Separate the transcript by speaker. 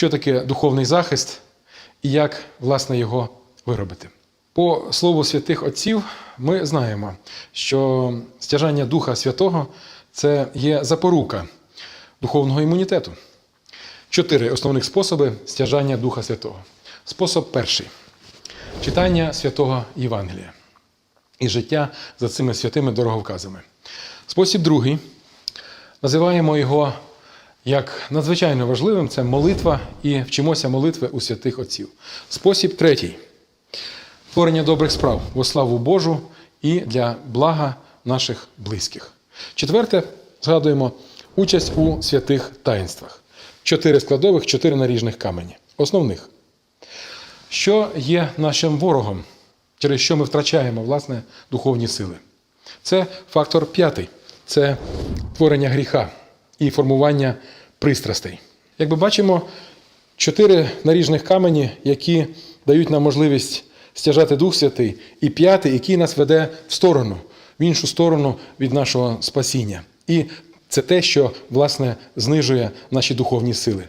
Speaker 1: що таке духовний захист і як, власне, його виробити. По слову святих отців, ми знаємо, що стяжання Духа Святого це є запорука духовного імунітету. Чотири основних способи стяжання Духа Святого. Спосіб перший читання святого Євангелія і життя за цими святими дороговказами. Спосіб другий називаємо його як надзвичайно важливим це молитва і вчимося молитви у святих отців. Спосіб третій творення добрих справ во славу Божу і для блага наших близьких. Четверте, згадуємо участь у святих таїнствах. Чотири складових, чотири наріжних камені. Основних. Що є нашим ворогом, через що ми втрачаємо власне духовні сили? Це фактор п'ятий це творення гріха і формування пристрастей. Як ми бачимо, чотири наріжних камені, які дають нам можливість стяжати Дух Святий, і п'ятий, який нас веде в сторону, в іншу сторону від нашого спасіння. І це те, що власне знижує наші духовні сили.